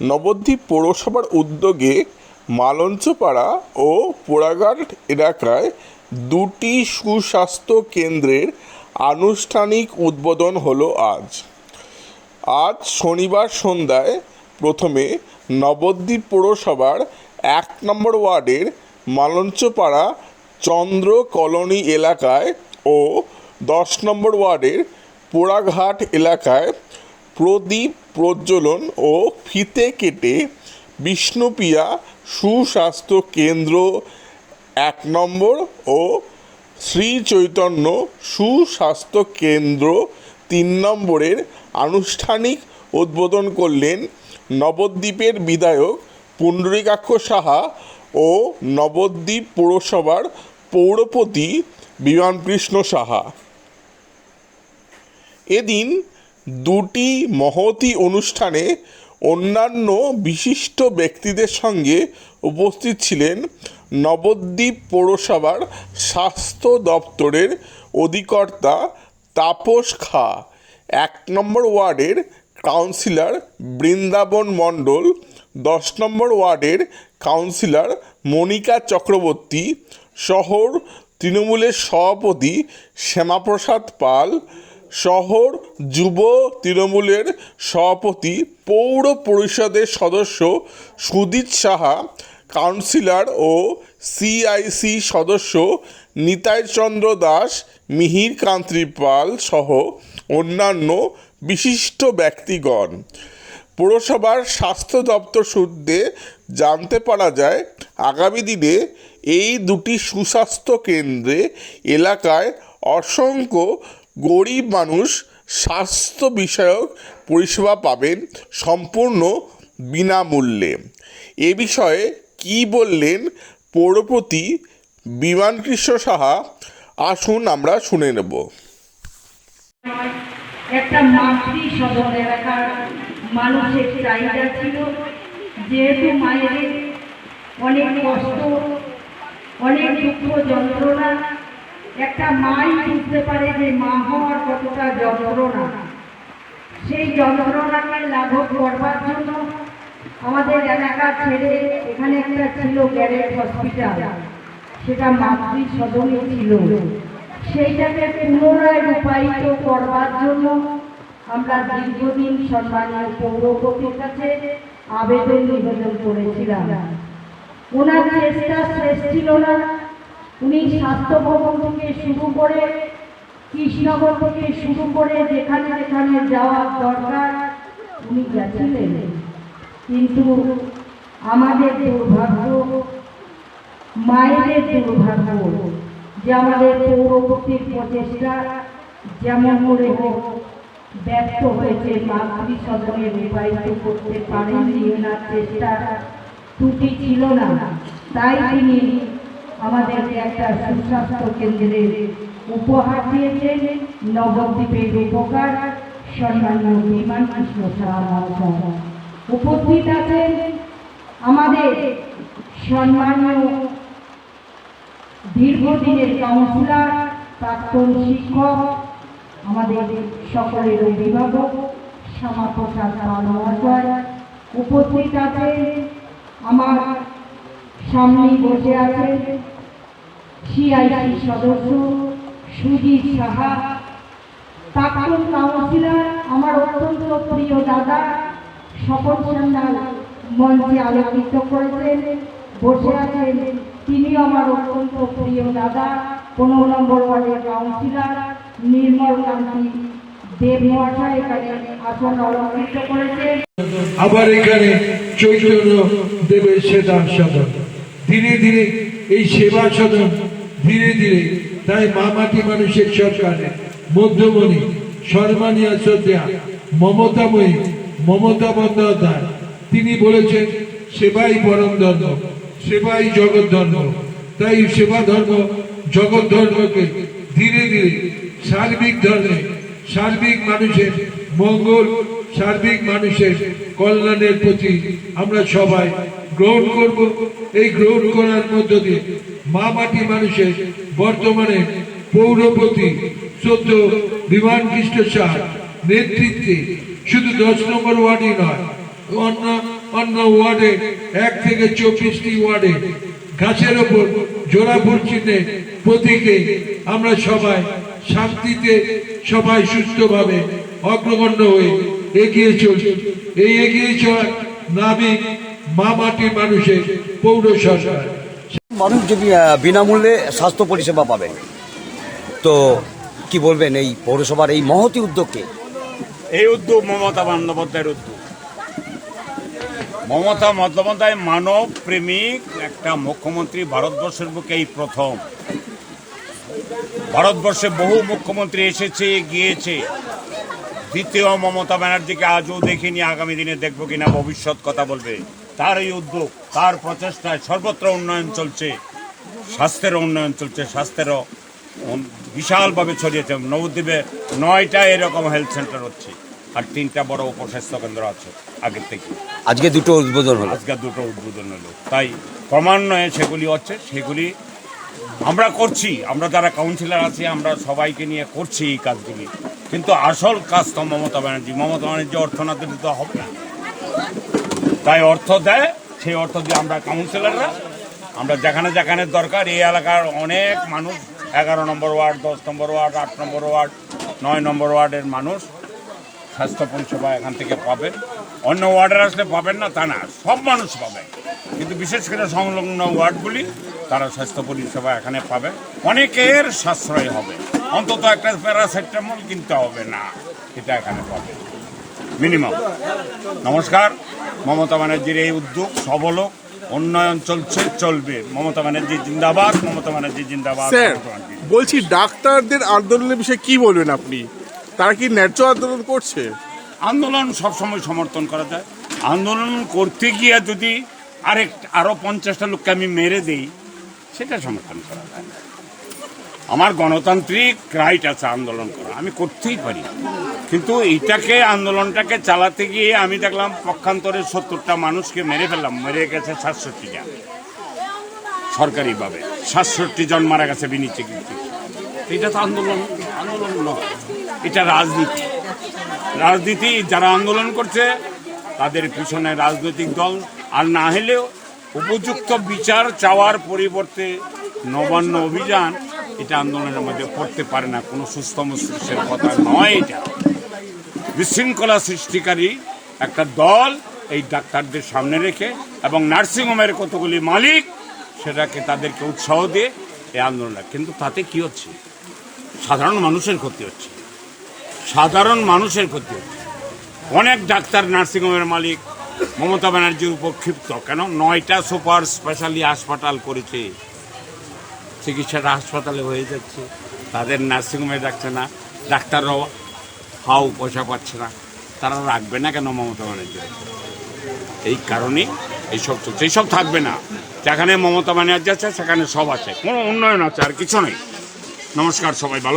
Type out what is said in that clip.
নবদ্বীপ পৌরসভার উদ্যোগে মালঞ্চপাড়া ও পোড়াঘাট এলাকায় দুটি সুস্বাস্থ্য কেন্দ্রের আনুষ্ঠানিক উদ্বোধন হলো আজ। আজ শনিবার সন্ধ্যায় প্রথমে নবদ্বীপ পৌরসভার এক নম্বর ওয়ার্ডের মালঞ্চপাড়া চন্দ্র কলোনি এলাকায় ও দশ নম্বর ওয়ার্ডের পোড়াঘাট এলাকায় প্রদীপ প্রজ্বলন ও ফিতে কেটে বিষ্ণুপ্রিয়া সুস্বাস্থ্য কেন্দ্র এক নম্বর ও শ্রী চৈতন্য সুস্বাস্থ্য কেন্দ্র তিন নম্বরের আনুষ্ঠানিক উদ্বোধন করলেন নবদ্বীপের বিধায়ক পুণ্ডরীকাক্ষ সাহা ও নবদ্বীপ পৌরসভার পৌরপতি বিমানকৃষ্ণ সাহা। এদিন দুটি মহতী অনুষ্ঠানে অন্যান্য বিশিষ্ট ব্যক্তিদের সঙ্গে উপস্থিত ছিলেন নবদ্বীপ পৌরসভার স্বাস্থ্য দপ্তরের অধিকর্তা তাপস খা, এক নম্বর ওয়ার্ডের কাউন্সিলর বৃন্দাবন মণ্ডল, দশ নম্বর ওয়ার্ডের কাউন্সিলর মনিকা চক্রবর্তী, শহর তৃণমূলের সভাপতি শ্যামাপ্রসাদ পাল শহর যুব তৃণমূলের সভাপতি, পৌর পরিষদের সদস্য সুদীপ সাহা, কাউন্সিলর ও সিআইসি সদস্য নিতাই চন্দ্র দাস, মিহির কান্তি পাল সহ অন্যান্য বিশিষ্ট ব্যক্তিগণ। পৌরসভার স্বাস্থ্য দপ্তর সূত্রে জানতে পারা যায়, আগামী দিনে এই দুটি সুস্বাস্থ্য কেন্দ্রে এলাকায় অসংখ্য গরিব মানুষ স্বাস্থ্য বিষয়ক পরিষেবা পাবেন সম্পূর্ণ বিনামূল্যে। এ বিষয়ে কী বললেন পৌরপতি বিমানকৃষ্ণ সাহা? আসুন আমরা শুনে নেব। একটা মাতৃ সদন এলাকার মানুষের চাহিদা ছিল। যেহেতু মায়ের অনেক কষ্ট, অনেক দুঃখ যন্ত্রণা একটা মাই বুঝতে পারে যে মা হওয়ার কতটা যন্ত্রণা। সেই যন্ত্রণাকে লাঘব করবার জন্য আমাদের এলাকা ছেড়ে এখানে একটা ছিল গ্যারেজ হসপিটাল। সেটা মাতৃ সদনে ছিল। সেইটাকে পুনরায় রূপায়িত করবার জন্য আমরা দীর্ঘদিন সম্মানীয় পৌরপতির কাছে আবেদন নিবেদন করেছিলাম। ওনার চেষ্টা শেষ ছিল না। উনি স্বাস্থ্য ভবন থেকে শুরু করে কৃষ্ণনগর থেকে শুরু করে যেখানে যেখানে যাওয়ার দরকার উনি গেছিলেন। কিন্তু আমাদের দুর্ভাগ্য, মায়েদের দুর্ভাগ্য যে আমাদের পৌরপতির প্রচেষ্টা যেমন করে হোক, ব্যর্থ হয়েছে মাতৃ সদনে রূপায়িত করতে ওনার চেষ্টা ত্রুটি ছিল না। তাই তিনি আমাদেরকে একটা সুস্বাস্থ্য কেন্দ্রের উপহার দিয়েছেন। নবদ্বীপের উপকার সম্মানীয় বিমান কৃষ্ণ উপস্থিত আছেন আমাদের সম্মানীয় দীর্ঘদিনের কাউন্সিলর, প্রাক্তন শিক্ষক, আমাদের সকলের অভিভাবক, শ্যামাপ্রসাদ পাল মহাশয় উপস্থিত আছেন আমার সামনেই বসে আছেন সিআইসি সদস্য? সুজিত সাহা। প্রাক্তন কাউন্সিলর, আমার অত্যন্ত প্রিয় দাদা, স্বপন সান্যাল মঞ্চে আলোকিত করেছেন, বসে আছেন। তিনি আমার অত্যন্ত প্রিয় দাদা, পনেরো নম্বর ওয়ার্ডের কাউন্সিলর, নির্মল কান্তি আবার এখানে চৈতন্য দেবের সেবা সদন ধীরে ধীরে এই সেবা সদন ধীরে ধীরে তাই মামাটি মানুষের সরকারের মধ্যমণি সম্মানীয় শ্রদ্ধা, মমতাময়ী, মমতা বন্দ্যোপাধ্যায়। তিনি বলেছেন, সেবাই পরম ধর্ম, সেবাই জগৎ ধর্ম। তাই সেবা ধর্ম, জগৎ ধর্মকে ধীরে ধীরে সার্বিক ধর্মে, সার্বিক মানুষের মঙ্গল, সার্বিক মানুষের কল্যাণের প্রতি আমরা সবাই গ্রহণ করব। এই গ্রহণ করার মধ্য দিয়ে মা মাটি মানুষের বর্তমানে পৌরপতি, সদ্য বিমান কৃষ্ণ শাহ নেতৃত্বে শুধু দশ নম্বর ওয়ার্ডই নয়, অন্য অন্য ওয়ার্ডে এক থেকে চব্বিশটি ওয়ার্ডে গাছের ওপর জোড়াফুল চিহ্নে প্রতীকে আমরা সবাই শান্তিতে, সবাই সুস্থভাবে অগ্রগণ্য হয়ে এগিয়ে চলছি। এই এগিয়ে চলার নাবিক মা মাটির মানুষের পৌর সরকার। মানুষ যদি বিনামূল্যে স্বাস্থ্য পরিষেবা পাবে, তো কি বলবেন এই পৌরসভার এই মহতি উদ্যোগকে? এই উদ্যোগ মমতা বন্দ্যোপাধ্যায়ের উদ্যোগ। মমতা বন্দ্যোপাধ্যায় মানব প্রেমিক, একটা মুখ্যমন্ত্রী ভারতবর্ষের বুকে এই প্রথম। ভারতবর্ষে বহু মুখ্যমন্ত্রী এসেছে, গিয়েছে। দ্বিতীয় মমতা ব্যানার্জিকে আজও দেখিনি, আগামী দিনে দেখব কিনা, ভবিষ্যৎ কথা বলবে। তার এই উদ্যোগ তার প্রচেষ্টায় সর্বত্র উন্নয়ন চলছে। স্বাস্থ্যের উন্নয়ন চলছে স্বাস্থ্যেরও বিশালভাবে ছড়িয়েছে। নবদ্বীপে নয়টা এরকম হেলথ সেন্টার হচ্ছে আর তিনটা বড় উপস্বাস্থ্য কেন্দ্র আছে আগের থেকে। আজকে দুটো উদ্বোধন হলো। আজকে দুটো উদ্বোধন হলো। তাই ক্রমান্বয়ে সেগুলি হচ্ছে সেগুলি আমরা করছি আমরা যারা কাউন্সিলর আছি আমরা সবাইকে নিয়ে করছি এই কাজগুলি। কিন্তু আসল কাজ তো মমতা ব্যানার্জি। মমতা ব্যানার্জি অর্থ না দিলে তো হবে না। তাই অর্থ দেয়, সেই অর্থ দিয়ে আমরা কাউন্সিলররা আমরা যেখানে যেখানে দরকার এই এলাকার অনেক মানুষ, এগারো নম্বর ওয়ার্ড, দশ নম্বর ওয়ার্ড, আট নম্বর ওয়ার্ড, নয় নম্বর ওয়ার্ডের মানুষ স্বাস্থ্য পরিষেবা এখান থেকে পাবেন। অন্য ওয়ার্ডের আসলে পাবেন না, তা না, সব মানুষ পাবে। কিন্তু বিশেষ করে সংলগ্ন ওয়ার্ডগুলি, তারা স্বাস্থ্য পরিষেবা এখানে পাবে। অনেকের সাশ্রয় হবে। অন্তত একটা প্যারাসেটামল কিনতে হবে না, এটা এখানে পাবে। মিনিমাম। নমস্কার মমতা ব্যানার্জির এই উদ্যোগ সবল উন্নয়ন চলছে চলবে। মমতা ব্যানার্জি জিন্দাবাদ মমতা ব্যানার্জি জিন্দাবাদ স্যার বলছি ডাক্তারদের আন্দোলনের বিষয়ে কি বলবেন আপনি? তারা কি ন্যায্য আন্দোলন করছে? আন্দোলন সবসময় সমর্থন করা যায়। আন্দোলন করতে গিয়ে যদি আরেক আরও পঞ্চাশটা লোককে আমি মেরে দেই সেটা সমর্থন করা যায়। আমার গণতান্ত্রিক রাইট আছে আন্দোলন করা। আমি করতেই পারি। কিন্তু এটাকে, আন্দোলনটাকে চালাতে গিয়ে আমি দেখলাম পক্ষান্তরে সত্তরটা মানুষকে মেরে ফেললাম, মেরে গেছে সাতষট্টি জন সরকারিভাবে। সাতষট্টি জন মারা গেছে বিনি চিকিৎসা এটা তো আন্দোলন আন্দোলন নয় এটা রাজনীতি। রাজনীতি, যারা আন্দোলন করছে, তাদের পিছনে রাজনৈতিক দল। আর না হলেও উপযুক্ত বিচার চাওয়ার পরিবর্তে নবান্ন অভিযান এটা আন্দোলনের মধ্যে পড়তে পারে না, কোনো সুস্থ মস্তিষ্কের কথা নয় এটা। বিশৃঙ্খলা সৃষ্টিকারী একটা দল এই ডাক্তারদের সামনে রেখে এবং নার্সিংহোমের কতগুলি মালিক সেটাকে তাদেরকে উৎসাহ দিয়ে এই আন্দোলন কিন্তু তাতে কি হচ্ছে? সাধারণ মানুষের ক্ষতি হচ্ছে। সাধারণ মানুষের ক্ষতি হচ্ছে। অনেক ডাক্তার নার্সিংহোমের মালিক মমতা ব্যানার্জির উপর ক্ষিপ্ত। কেন? নয়টা সুপার স্পেশালি হাসপাতাল করেছে। চিকিৎসাটা হাসপাতালে হয়ে যাচ্ছে। তাদের নার্সিংহোমে যাচ্ছে না। ডাক্তাররাও হাও পয়সা পাচ্ছে না। তারা রাখবে না কেন মমতা ব্যানার্জি? এই কারণে এইসব চলছে। এইসব থাকবে না। যেখানে মমতা ব্যানার্জি আছে, সেখানে সব আছে। কোনো উন্নয়ন আছে, আর কিছু নেই। নমস্কার সবাই, ভালো